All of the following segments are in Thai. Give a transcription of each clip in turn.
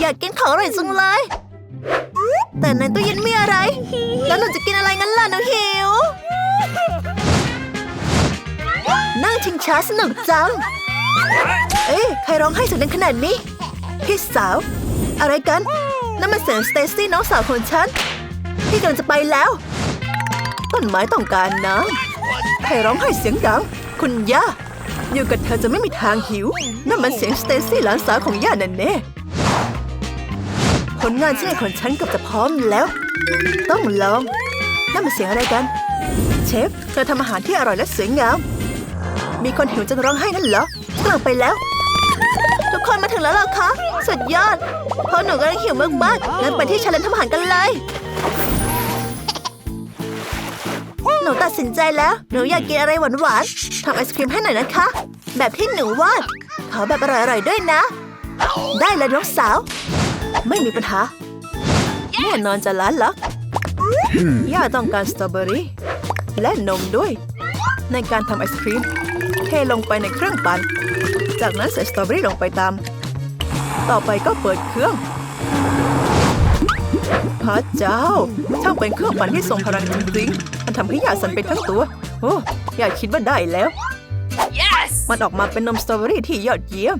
อยากกินของอร่อยจังเลย แต่ในตู้เย็นมีอะไร แล้วหนูจะกินอะไรงั้นล่ะหนูหิว นั่งชิงช้าสนุกจัง เอ๊ะใครร้องไห้เสุดดังขนาดนี้ พี่สาว อะไรกันนั่นมันเสียงสเตซี่น้องสาวของฉัน พี่กำลังจะไปแล้ว ต้นไม้ต้องการน้ำใครร้องไห้เสียงดัง คุณย่าอยู่กับเธอจะไม่มีทางหิว นั่นมันเสียงสเตซี่หลานสาวของย่านั่นแน่ ลงานชิ้นของฉันเกับจะพร้อมแล้ว ต้องลองนั่นมันเสียงอะไรกัน เชฟเธอทำอาหารที่อร่อยและสวยงาม มีคนหิวจนร้องไห้นั่นเหรอกลังไปแล้ว ทุกคนมาถึงแล้วหรอคะสุดยอดเพราะหนูกำลังหิวมากๆงั้นไปที่ชาเลนทำอาหารกันเลยหนูตัดสินใจแล้ว หนูอยากกินอะไรหวานๆทำไอศครีมให้หน่อยนะคะ แบบที่หนูวาดขอแบบอร่อยๆด้วยนะ ได้เลยน้องสาว ไม่มีปัญหาแน่นอนจะล้านลักย่าต้องการสตรอเบอรี่และนมด้วย ในการทำไอศครีม เทลงไปในเครื่องปั่น จากนั้นใส่สตรอเบอรี่ลงไปตาม ต่อไปก็เปิดเครื่องพระเจ้าช่างเป็นเครื่องปั่นที่ทรงพลังจริงๆ มันทำให้ยาสั่นไปทั้งตัว โอ้ยาคิดว่าได้แล้ว Yes! มันออกมาเป็นนมสตรอเบอรี่ที่ยอดเยี่ยม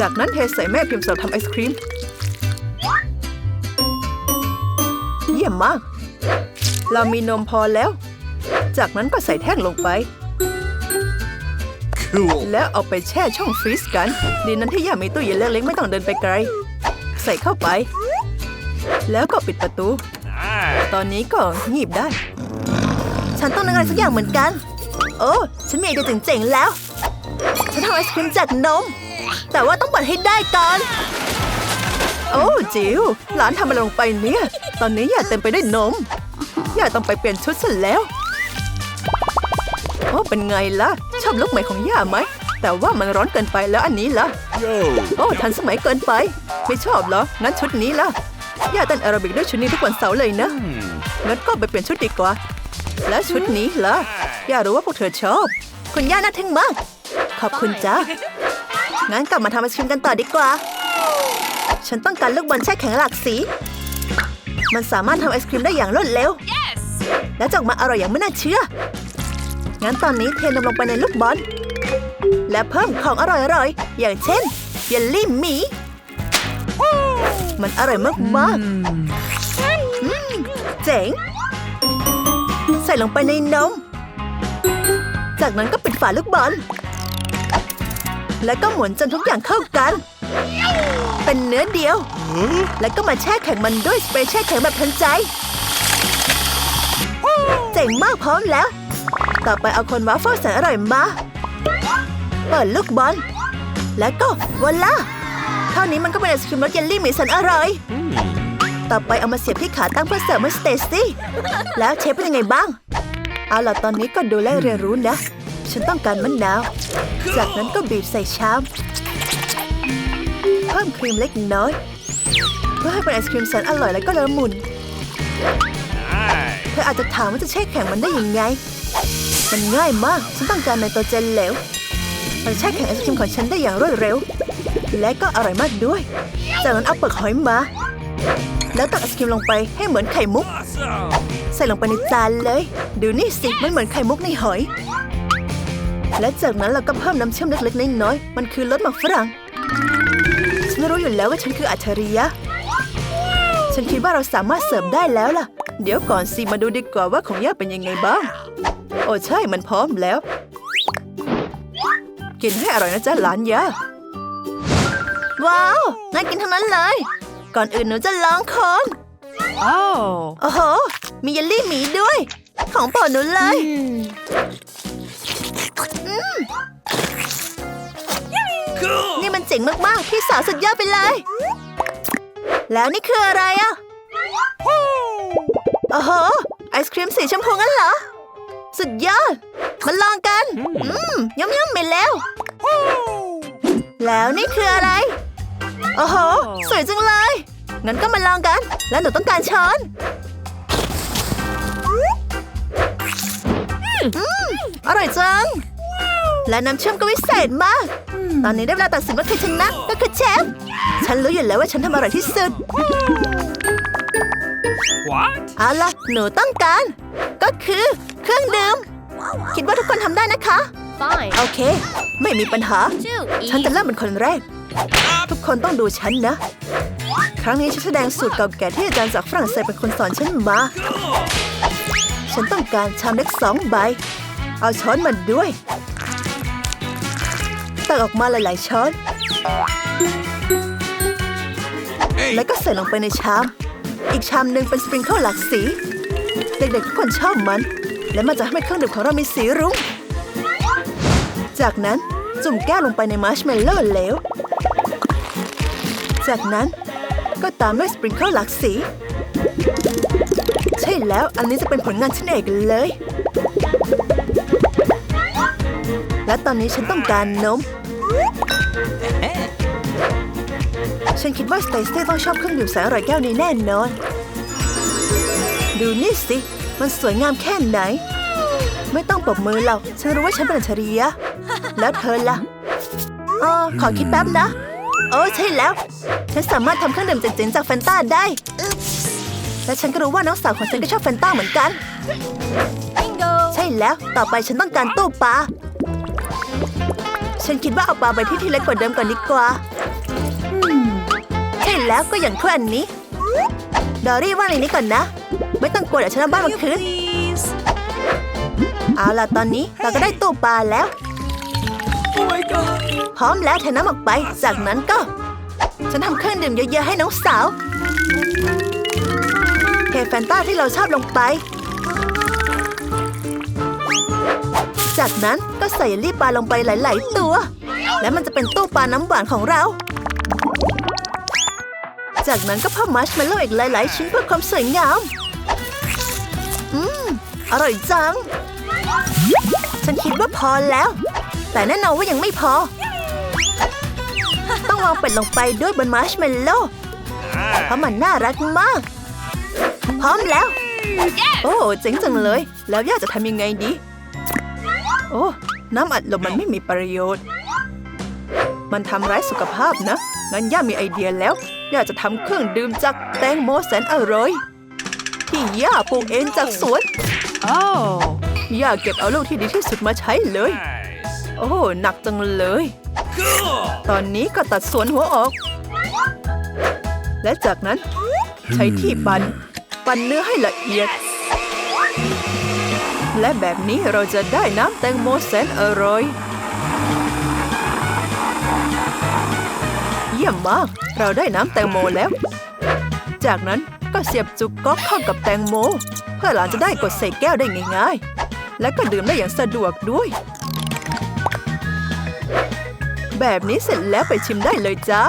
จากนั้นเทใส่แม่พิมพ์สำหรับทำไอศครีม ยี่ยมมาก เรามีนมพอแล้ว จากนั้นก็ใส่แท่งลงไป Cool. แล้วเอาไปแช่ช่องฟรีซกัน ดีนั้นที่ย่ามีตู้เย็นเล็กๆไม่ต้องเดินไปไกล ใส่เข้าไป แล้วก็ปิดประตู Nice. ตอนนี้ก็งีบได้ ฉันต้องนึกอะไรสักอย่างเหมือนกัน โอ้ฉันมีไอเดียเจ๋งๆแล้ว ฉันทำไอศครีมจากนม แต่ว่าต้องปั่นให้ได้ก่อน โอ้จิวหลานทำอะไรลงไปเนี่ย ตอนนี้อย่าเต็มไปด้วยนม อย่าต้องไปเปลี่ยนชุดซะแล้ว โอ้ เป็นไงล่ะ ชอบลุกใหม่ของย่าไหม แต่ว่ามันร้อนเกินไปแล้วอันนี้ล่ะ Yo. โอ้ทันสมัยเกินไป ไม่ชอบเหรอ งั้นชุดนี้ล่ะ ย่าเต้นแอโรบิกด้วยชุดนี้ทุกวันเสาร์เลยนะ Hmm. งั้นก็ไปเปลี่ยนชุดดีกว่า แล้วชุดนี้ล่ะ ย่ารู้ว่าพวกเธอชอบ คุณย่าน่าทึ่งมาก ขอบคุณจ้างั้นกลับมาทำไอศครีมกันต่อดีกว่า ฉันต้องการลูกบอลแช่แข็งหลากสี มันสามารถทำไอศครีมได้อย่างรวดเร็ว Yes! และจะออกมาอร่อยอย่างไม่น่าเชื่อ งั้นตอนนี้เทนมลงไปในลูกบอล และเพิ่มของอร่อยๆอย่างเช่นเยลลี่หมี มันอร่อยมากๆอืมเจ๋ง ใส่ลงไปในนม จากนั้นก็ปิดฝาลูกบอล แล้วก็หมุนจนทุกอย่างเข้ากัน เป็นเนื้อเดียว แล้วก็มาแช่แข็งมันด้วยสเปรย์แช่แข็งแบบทันใจ เจ๋งมากพร้อมแล้ว ต่อไปเอาคนวาฟเฟิลแสนอร่อยมา เปิดลูกบอล แล้วก็วอลล่าเท่านี้มันก็เป็นไอศครีมรสเยลลี่หมีแสนอร่อย ต่อไปเอามาเสียบที่ขาตั้งเพื่อเสิร์ฟให้สเตซี่ แล้วเชฟเป็นยังไงบ้าง เอาล่ะตอนนี้ก็ดูและเรียนรู้นะ ฉันต้องการมะนาว จากนั้นก็บีบใส่ชาม พิ่มครีมเล็กน้อย เพื่อให้เป็นไอศครีมแสนอร่อยและก็ละมุน Nice. เธออาจจะถามว่าจะแช่แข็งมันได้ยังไง มันง่ายมาก ฉันต้องการไนโตรเจนเหลวมันแช่แข็งไอศครีมของฉันได้อย่างรวดเร็ว และก็อร่อยมากด้วย จากนั้นเอาเปลือกหอยมา แล้วตักไอศครีมลงไปให้เหมือนไข่มุก Awesome. ใส่ลงไปในจานเลย ดูนี่สิ มันเหมือนไข่มุกในหอย และจากนั้นเราก็เพิ่มน้ำเชื่อมเล็กๆน้อยๆมันคือรสหมักฝรั่ง ฉันรู้อยู่แล้วว่าฉันคืออัจฉริยะ ฉันคิดว่าเราสามารถเสิร์ฟได้แล้วล่ะ เดี๋ยวก่อนสิมาดูดีกว่าว่าของย่าเป็นยังไงบ้าง โอ้ใช่มันพร้อมแล้ว กินให้อร่อยนะจ๊ะหลานย่าว้าวน่ากินทั้งนั้นเลย ก่อนอื่นหนูจะลองคน Oh! โอ้โหมีเยลลี่หมีด้วย ของโปรดหนูเลย นี่มันเจ๋งมากๆ พี่สาวสุดยอดไปเลย แล้วนี่คืออะไรอะโอ้โห ไอศครีมสีชมพูงั้นเหรอ สุดยอด มาลองกัน อืมยำยำๆไปแล้ว แล้วนี่คืออะไร โอ้โห สวยจังเลย งั้นก็มาลองกัน แล้วหนูต้องการช้อนอืมอร่อยจัง และน้ำเชื่อมก็วิเศษมาก ตอนนี้ได้เวลาตัดสินว่าใครชนะก็คือเชฟ ฉันรู้อยู่แล้วว่าฉันทำอร่อยที่สุด What? เอาล่ะหนูต้องการ ก็คือเครื่องดื่ม คิดว่าทุกคนทำได้นะคะ Fine. โอเค ไม่มีปัญหา Two. ฉันจะเริ่มเป็นคนแรก ทุกคนต้องดูฉันนะ ครั้งนี้ฉันแสดงสูตรเก่าแก่ที่อาจารย์จากฝรั่งเศสเป็นคนสอนฉันมา ฉันต้องการชามเล็กสองใบ เอาช้อนมาด้วย ตักออกมาหลายๆช้อน แล้วก็ใส่ลงไปในชาม อีกชามหนึ่งเป็นสปริงเกิลหลากสี เด็กๆทุกคนชอบมัน และมันจะทำให้เครื่องดื่มของเรามีสีรุ้ง จากนั้นจุ่มแก้วลงไปในมาร์ชเมลโล่เหลว จากนั้นก็ตามด้วยสปริงเกิลหลากสี ใช่แล้วอันนี้จะเป็นผลงานชิ้นเอกเลย ตอนนี้ฉันต้องการนม ฉันคิดว่าสเตซี่ต้องชอบเครื่องดื่มแสนอร่อยแก้วนี้แน่นอน ดูนี่สิ มันสวยงามแค่ไหน ไม่ต้องปรบมือหรอกฉันรู้ว่าฉันเป็นอัจฉริยะแล้วเธอล่ะอ๋อขอคิดแป๊บนะ โอ้ใช่แล้ว ฉันสามารถทำเครื่องดื่มเจ๋งๆจากแฟนต้าได้ และฉันก็รู้ว่าน้องสาวของฉันก็ชอบแฟนต้าเหมือนกัน Bingo. ใช่แล้ว ต่อไปฉันต้องการตู้ปลา ฉันคิดว่าเอาปลาไปที่ที่เล็กกว่าเดิมก่อนดีกว่าอืมใช่แล้วก็อย่างถ้วยอันนี้ ดอรี่ว่างในนี้ก่อนนะ ไม่ต้องกลัวเดี๋ยวฉันเอาบ้านมาคืน Please. เอาล่ะตอนนี้เราก็ได้ตู้ปลาแล้ว Oh my god! พร้อมแล้วเทน้ำออกไป จากนั้นก็ ฉันทำเครื่องดื่มเยอะๆให้น้องสาวเทแฟนต้าที่เราชอบลงไป จากนั้นก็ใส่เยลลี่ปลาลงไปหลาย ๆ ตัว และมันจะเป็นตู้ปลาน้ำหวานของเรา จากนั้นก็เพิ่มมัชเมลโล่อีกหลาย ๆ ชิ้นเพื่อความสวยงาม อืม อร่อยจัง ฉันคิดว่าพอแล้ว แต่แน่นอนว่ายังไม่พอ ต้องวางเป็ดลงไปด้วยบนมาร์ชเมลโล่เพราะมันน่ารักมาก พร้อมแล้ว โอ้เจ๋งจังเลย แล้วย่าจะทำยังไงดี โอ้ น้ำอัดลมมันไม่มีประโยชน์ มันทำร้ายสุขภาพนะ งั้นย่ามีไอเดียแล้ว ย่าจะทำเครื่องดื่มจากแตงโมแสนอร่อย ที่ย่าปลูกเองจากสวน Oh. ย่าเก็บเอาลูกที่ดีที่สุดมาใช้เลย Nice. โอ้หนักจังเลย Cool. ตอนนี้ก็ตัดส่วนหัวออก และจากนั้นใช้ที่ปั่น ปั่นเนื้อให้ละเอียด และแบบนี้เราจะได้น้ำแตงโมแสนอร่อย เยี่ยมมาก เราได้น้ำแตงโมแล้ว จากนั้นก็เสียบจุกก๊อกเข้ากับแตงโม เพื่อหลานจะได้กดใส่แก้วได้ง่าย ๆ และก็ดื่มได้อย่างสะดวกด้วย แบบนี้เสร็จแล้วไปชิมได้เลยจ้า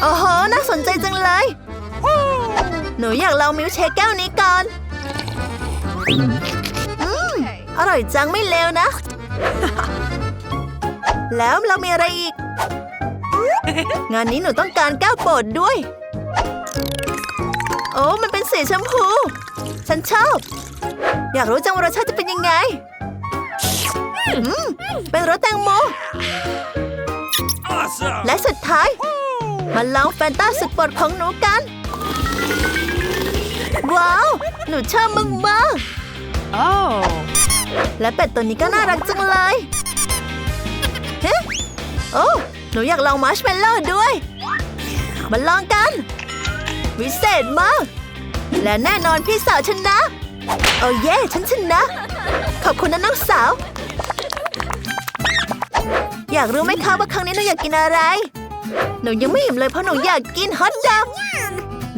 โอ้โหน่าสนใจจังเลย หนูอยากลองมิลเชคแก้วนี้ก่อน อืมอร่อยจังไม่เลวนะ แล้วเรามีอะไรอีก งานนี้หนูต้องการแก้วโปรดด้วย โอ้มันเป็นสีชมพู ฉันชอบ อยากรู้จังว่ารสชาติจะเป็นยังไงอืมเป็นรสแตงโม Awesome. และสุดท้าย มาลองแฟนตาสุดโปรดของหนูกัน ว้าว หนูชอบมึงมาก Oh. และเป็ดตัวนี้ก็น่ารักจังเลยเฮ้โอ้หนูอยากลองมาร์ชเมลโล่ด้วย มาลองกัน วิเศษมาก และแน่นอนพี่สาวชนะ โอ้เย่ฉันชนะ ขอบคุณนะน้องสาว อยากรู้ไหมคะว่าครั้งนี้หนูอยากกินอะไร หนูยังไม่อิ่มเลยเพราะหนูอยากกินฮอทดอก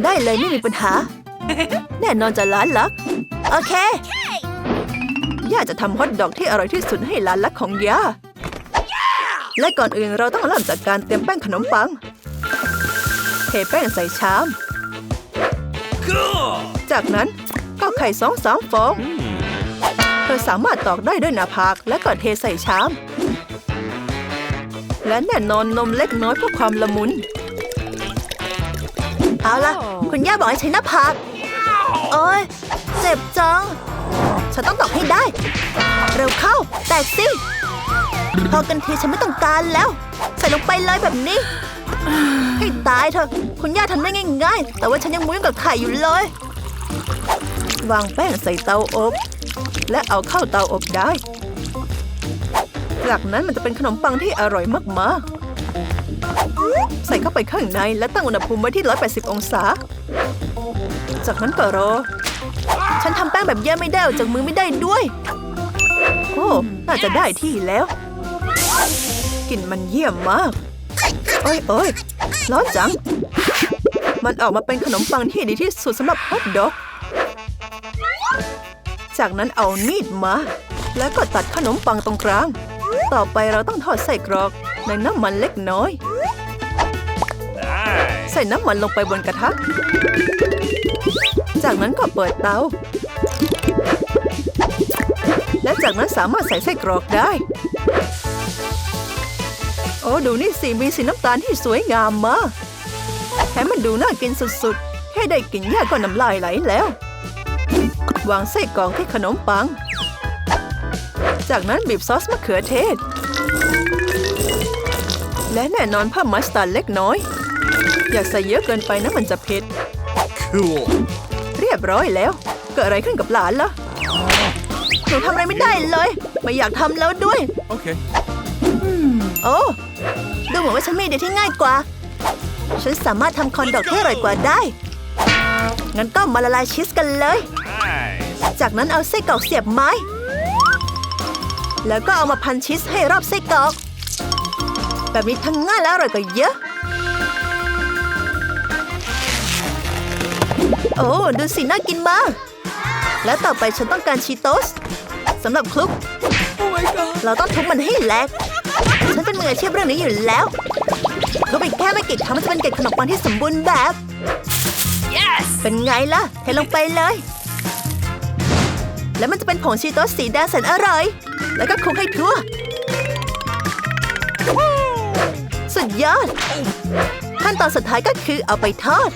ได้เลยไม่มีปัญหา แน่นอนจะร้านลัก โอเค ย่าจะทำฮอทดอกที่อร่อยที่สุดให้หลานรักของย่า และก่อนอื่นเราต้องเริ่มจากการเตรียมแป้งขนมปัง เทแป้งใส่ชาม Cool. จากนั้นก็ไข่สองสามฟอง เธอสามารถตอกได้ด้วยหน้าผากและก็เทใส่ชาม และแน่นอนนมเล็กน้อยเพื่อความละมุน เอาล่ะ คุณย่าบอกให้ใช้หน้าผากโอ้ยเจ็บจัง ฉันต้องตอกให้ได้ เร็วเข้า แตกสิพอกันทีฉันไม่ต้องการแล้ว ใส่ลงไปเลยแบบนี้ ให้ตายเถอะ คุณย่าทำได้ง่าย ๆ แต่ว่าฉันยังมุ้ยกับไข่อยู่เลย วางแป้งใส่เตาอบ และเอาเข้าเตาอบได้ จากนั้นมันจะเป็นขนมปังที่อร่อยมากๆ ใส่เข้าไปข้างในและตั้งอุณหภูมิไว้ที่ 180 องศา จากนั้นก็รอ ทำแป้งแบบแย่ไม่ได้ออกจากมือไม่ได้ด้วย โอ้น่าจะได้ที่แล้ว กลิ่นมันเยี่ยมมากโอ้ยโอ้ยร้อนจัง มันออกมาเป็นขนมปังที่ดีที่สุดสำหรับฮอทดอก จากนั้นเอามีดมา แล้วก็ตัดขนมปังตรงกลาง ต่อไปเราต้องทอดไส้กรอกในน้ำมันเล็กน้อย Nice. ใส่น้ำมันลงไปบนกระทะ จากนั้นก็เปิดเตา และจากนั้นสามารถใส่ไส้กรอกได้ โอ้ดูนี่สิมีสีน้ำตาลที่สวยงามมากแถมมันดูน่ากินสุดๆ แค่ได้กลินแย่ก็น้ำลายไหลแล้ว วางไส้กรอกที่ขนมปัง จากนั้นบีบซอสมะเขือเทศ และแน่นอนเพิ่มมัสตาร์ดเล็กน้อย อย่าใส่เยอะเกินไปนะมันจะเผ็ด Cool. เรียบร้อยแล้ว เกิดอะไรขึ้นกับหลานล่ะหนูทำอะไรไม่ได้เลย ไม่อยากทำแล้วด้วย Okay. โอ้ดูเหมือนว่าฉันมีไอเดียที่ง่ายกว่า ฉันสามารถทำคอนดอกที่อร่อยกว่าได้ งั้นก็มาละลายชีสกันเลย Nice. จากนั้นเอาไส้กรอกเสียบไม้ แล้วก็เอามาพันชีสให้รอบไส้กรอก แบบนี้ทั้งง่ายและอร่อยกว่าเยอะ โอ้ดูสิน่ากินมาก แล้วต่อไปฉันต้องการชีโตสสำหรับคลุก Oh my god. เราต้องทุบมันให้แหลก ฉันเป็นมืออาชีพเรื่องนี้อยู่แล้วทุบอีกแค่ไม่กี่ครั้งมันจะเป็นเกล็ดขนมปังที่สมบูรณ์แบบ Yes! เป็นไงล่ะเทลงไปเลย แล้วมันจะเป็นผงชีโตสสีแดงแสนอร่อย แล้วก็คลุกให้ทั่วสุดยอด ขั้นตอนสุดท้ายก็คือเอาไปทอด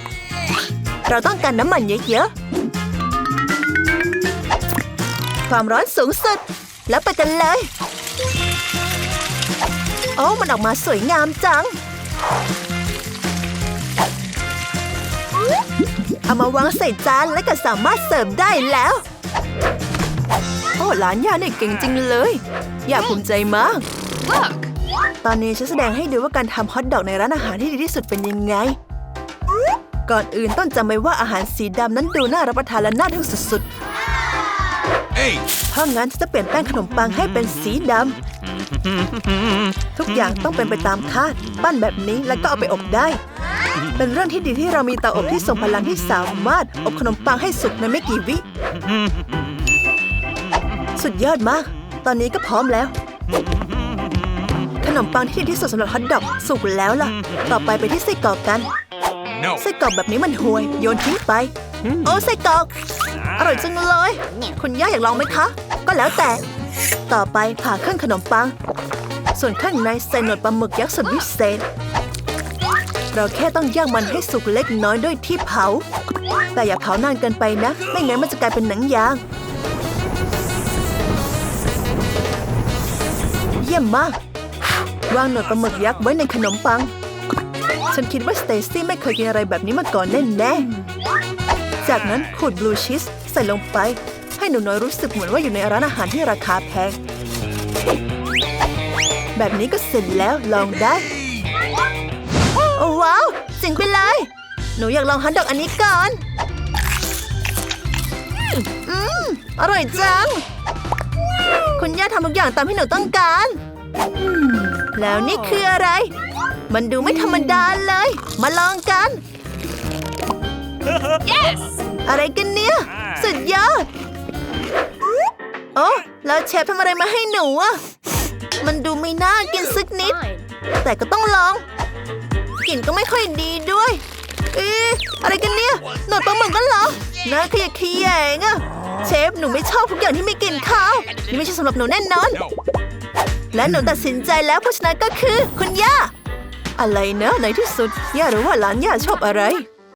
เราต้องการน้ำมันเยอะๆ ความร้อนสูงสุด แล้วไปกันเลย โอ้มันออกมาสวยงามจัง เอามาวางใส่จานและก็สามารถเสิร์ฟได้แล้ว โอ้หลานย่าเนี่ยเก่งจริงเลย อยากภูมิใจมาก Look! ตอนนี้ฉันแสดงให้ดูว่าการทำฮอทดอกในร้านอาหารที่ดีที่สุดเป็นยังไง ก่อนอื่นต้องจำไว้ว่าอาหารสีดำนั้นดูน่ารับประทานและน่าทึ่งสุด Hey. ๆเพราะงั้นฉันจะเปลี่ยนแป้งขนมปังให้เป็นสีดำ ทุกอย่างต้องเป็นไปตามคาด ปั้นแบบนี้แล้วก็เอาไปอบได้ เป็นเรื่องที่ดีที่เรามีเตาอบที่ทรงพลังที่สามารถอบขนมปังให้สุกในไม่กี่วิ สุดยอดมาก ตอนนี้ก็พร้อมแล้วขนมปังที่ดีที่สุดสำหรับฮอทดอกสุกแล้วล่ะ ต่อไปไปที่ไส้กรอกกัน No. ไส้กรอกแบบนี้มันห่วย โยนทิ้งไป โอ้ไส้กรอก อร่อยจังเลย คุณย่าอยากลองไหมคะ ก็แล้วแต่ ต่อไปผ่าครึ่งขนมปัง ส่วนข้างในใส่หนวดปลาหมึกยักษ์สุดวิเศษ เราแค่ต้องย่างมันให้สุกเล็กน้อยด้วยที่เผา แต่อย่าเผานานเกินไปนะ ไม่งั้นมันจะกลายเป็นหนังยาง เยี่ยมมาก วางหนวดปลาหมึกยักษ์ไว้ในขนมปัง ฉันคิดว่าสเตซี่ไม่เคยกินอะไรแบบนี้มาก่อนแน่ๆ จากนั้นขูดบลูชีสใส่ลงไป ให้หนูน้อยรู้สึกเหมือนว่าอยู่ในร้านอาหารที่ราคาแพง แบบนี้ก็เสร็จแล้วลองได้ โอ้ว้าวเจ๋งไปเลย หนูอยากลองฮัทดอกอันนี้ก่อน อืม อร่อยจัง คุณย่าทำทุกอย่างตามที่หนูต้องการ แล้วนี่คืออะไร มันดูไม่ธรรมดาเลย มาลองกัน Yes! อะไรกันเนี่ย สุดยอด โอ้แล้วเชฟทำอะไรมาให้หนูอะมันดูไม่น่ากินสักนิด แต่ก็ต้องลอง กลิ่นก็ไม่ค่อยดีด้วย เอ๊ะอะไรกันเนี่ย หนวดปลาหมึกกันเหรอน่าขยะแขยงอะเชฟหนูไม่ชอบทุกอย่างที่ไม่กลิ่นข้าวนี่ไม่ใช่สำหรับหนูแน่นอน No. และหนูตัดสินใจแล้วผู้ชนะก็คือ คุณย่า อะไรนะในที่สุดย่ารู้ว่าหลานย่าชอบอะไร